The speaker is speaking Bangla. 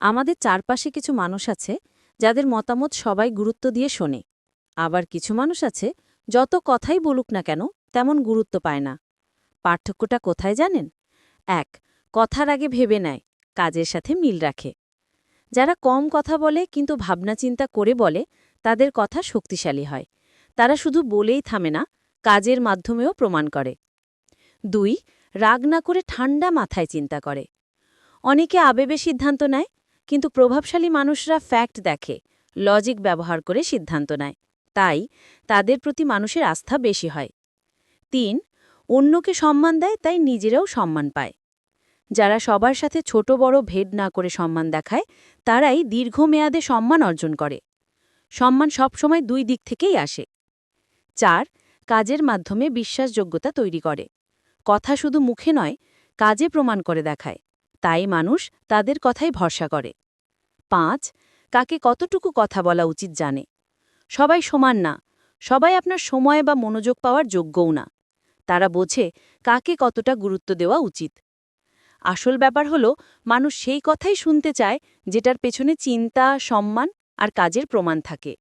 আমাদের চারপাশে কিছু মানুষ আছে, যাদের মতামত সবাই গুরুত্ব দিয়ে শোনে। আবার কিছু মানুষ আছে, যত কথাই বলুক না কেন, তেমন গুরুত্ব পায় না। পার্থক্যটা কোথায় জানেন? এক, কথার আগে ভেবে নেয়, কাজের সাথে মিল রাখে। যারা কম কথা বলে, কিন্তু ভাবনা চিন্তা করে বলে, তাদের কথা শক্তিশালী হয়। তারা শুধু বলেই থামে না, কাজের মাধ্যমেও প্রমাণ করে। দুই, রাগ না করে ঠান্ডা মাথায় চিন্তা করে। অনেকে আবেবে সিদ্ধান্ত নেয় কিন্তু প্রভাবশালী মানুষরা ফ্যাক্ট দেখে লজিক ব্যবহার করে সিদ্ধান্ত নেয়। তাই তাদের প্রতি মানুষের আস্থা বেশি হয়। তিন, অন্যকে সম্মান দেয়, তাই নিজেরাও সম্মান পায়। যারা সবার সাথে ছোট বড় ভেদ না করে সম্মান দেখায়, তারাই দীর্ঘমেয়াদে সম্মান অর্জন করে। সম্মান সবসময় দুই দিক থেকেই আসে। চার, কাজের মাধ্যমে বিশ্বাসযোগ্যতা তৈরি করে। কথা শুধু মুখে নয়, কাজে প্রমাণ করে দেখায়। তাই মানুষ তাদের কথাই ভরসা করে। পাঁচ, কাকে কতটুকু কথা বলা উচিত জানে। সবাই সমান না, সবাই আপনার সময় বা মনোযোগ পাওয়ার যোগ্যও না। তারা বোঝে কাকে কতটা গুরুত্ব দেওয়া উচিত। আসল ব্যাপার হলো, মানুষ সেই কথাই শুনতে চায় যেটার পেছনে চিন্তা, সম্মান আর কাজের প্রমাণ থাকে।